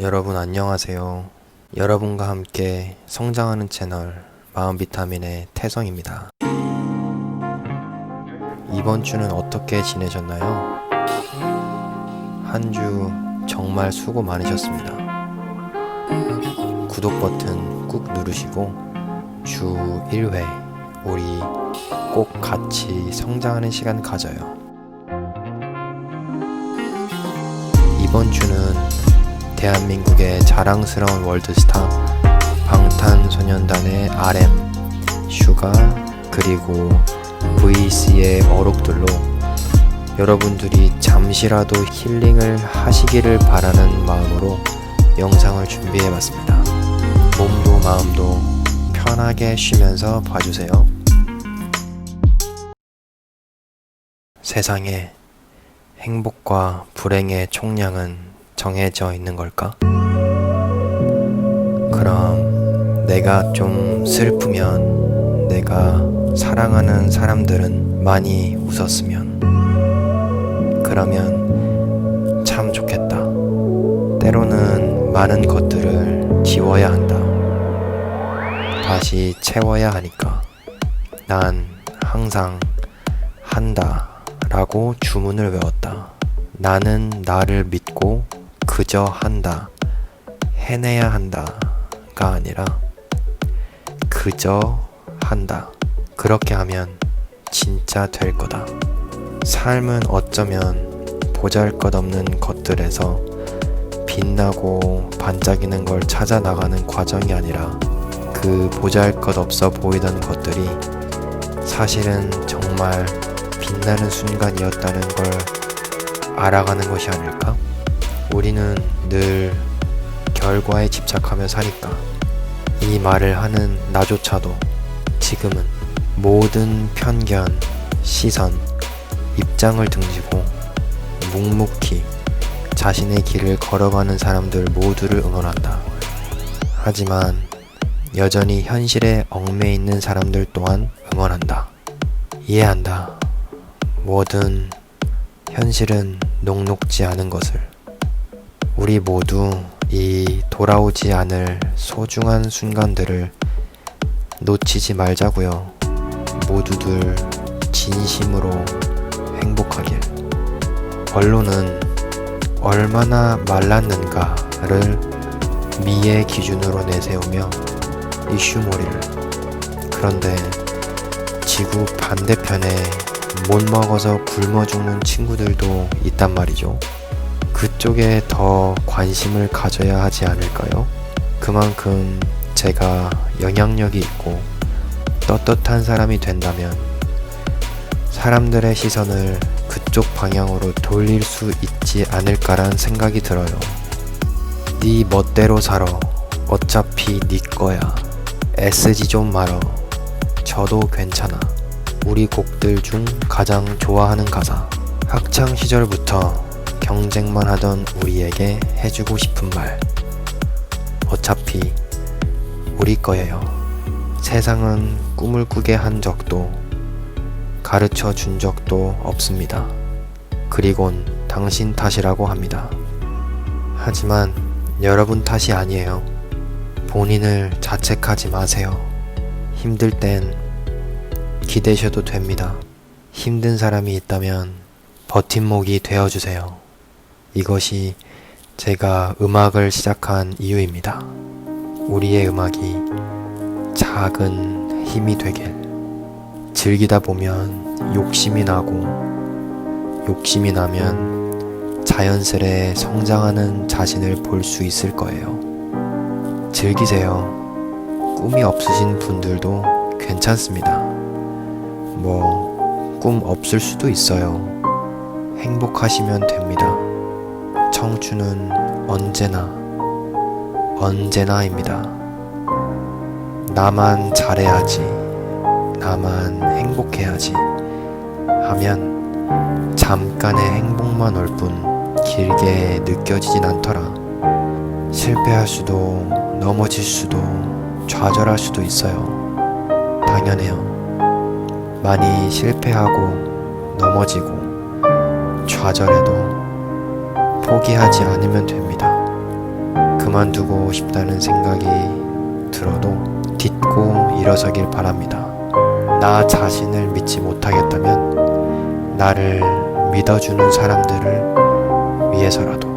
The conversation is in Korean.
여러분 안녕하세요. 여러분과 함께 성장하는 채널 마음 비타민의 태성입니다. 이번 주는 어떻게 지내셨나요? 한 주 정말 수고 많으셨습니다. 구독 버튼 꾹 누르시고 주 1회 우리 꼭 같이 성장하는 시간 가져요. 이번 주는 대한민국의 자랑스러운 월드스타 방탄소년단의 RM, 슈가 그리고 VC의 어록들로 여러분들이 잠시라도 힐링을 하시기를 바라는 마음으로 영상을 준비해 봤습니다. 몸도 마음도 편하게 쉬면서 봐주세요. 세상에 행복과 불행의 총량은 정해져 있는 걸까? 그럼 내가 좀 슬프면 내가 사랑하는 사람들은 많이 웃었으면 그러면 참 좋겠다. 때로는 많은 것들을 지워야 한다. 다시 채워야 하니까 난 항상 한다 라고 주문을 외웠다. 나는 나를 믿고 그저 한다. 해내야 한다가 아니라 그저 한다. 그렇게 하면 진짜 될 거다. 삶은 어쩌면 보잘 것 없는 것들에서 빛나고 반짝이는 걸 찾아 나가는 과정이 아니라 그 보잘 것 없어 보이던 것들이 사실은 정말 빛나는 순간이었다는 걸 알아가는 것이 아닐까? 우리는 늘 결과에 집착하며 사니까 이 말을 하는 나조차도 지금은 모든 편견, 시선, 입장을 등지고 묵묵히 자신의 길을 걸어가는 사람들 모두를 응원한다. 하지만 여전히 현실에 얽매 있는 사람들 또한 응원한다. 이해한다. 뭐든 현실은 녹록지 않은 것을. 우리 모두 이 돌아오지 않을 소중한 순간들을 놓치지 말자고요. 모두들 진심으로 행복하길. 언론은 얼마나 말랐는가를 미의 기준으로 내세우며 이슈몰이를. 그런데 지구 반대편에 못 먹어서 굶어 죽는 친구들도 있단 말이죠. 그쪽에 더 관심을 가져야 하지 않을까요? 그만큼 제가 영향력이 있고 떳떳한 사람이 된다면 사람들의 시선을 그쪽 방향으로 돌릴 수 있지 않을까란 생각이 들어요. 네 멋대로 살아. 어차피 네 거야. 애쓰지 좀 말어. 저도 괜찮아. 우리 곡들 중 가장 좋아하는 가사. 학창 시절부터 경쟁만 하던 우리에게 해주고 싶은 말. 어차피 우리 거예요. 세상은 꿈을 꾸게 한 적도 가르쳐 준 적도 없습니다. 그리곤 당신 탓이라고 합니다. 하지만 여러분 탓이 아니에요. 본인을 자책하지 마세요. 힘들 땐 기대셔도 됩니다. 힘든 사람이 있다면 버팀목이 되어주세요. 이것이 제가 음악을 시작한 이유입니다. 우리의 음악이 작은 힘이 되길. 즐기다 보면 욕심이 나고, 욕심이 나면 자연스레 성장하는 자신을 볼 수 있을 거예요. 즐기세요. 꿈이 없으신 분들도 괜찮습니다. 뭐, 꿈 없을 수도 있어요. 행복하시면 됩니다. 청춘은 언제나, 언제나입니다. 나만 잘해야지, 나만 행복해야지 하면 잠깐의 행복만 올 뿐 길게 느껴지진 않더라. 실패할 수도, 넘어질 수도, 좌절할 수도 있어요. 당연해요. 많이 실패하고, 넘어지고, 좌절해도 포기하지 않으면 됩니다. 그만두고 싶다는 생각이 들어도 딛고 일어서길 바랍니다. 나 자신을 믿지 못하겠다면 나를 믿어주는 사람들을 위해서라도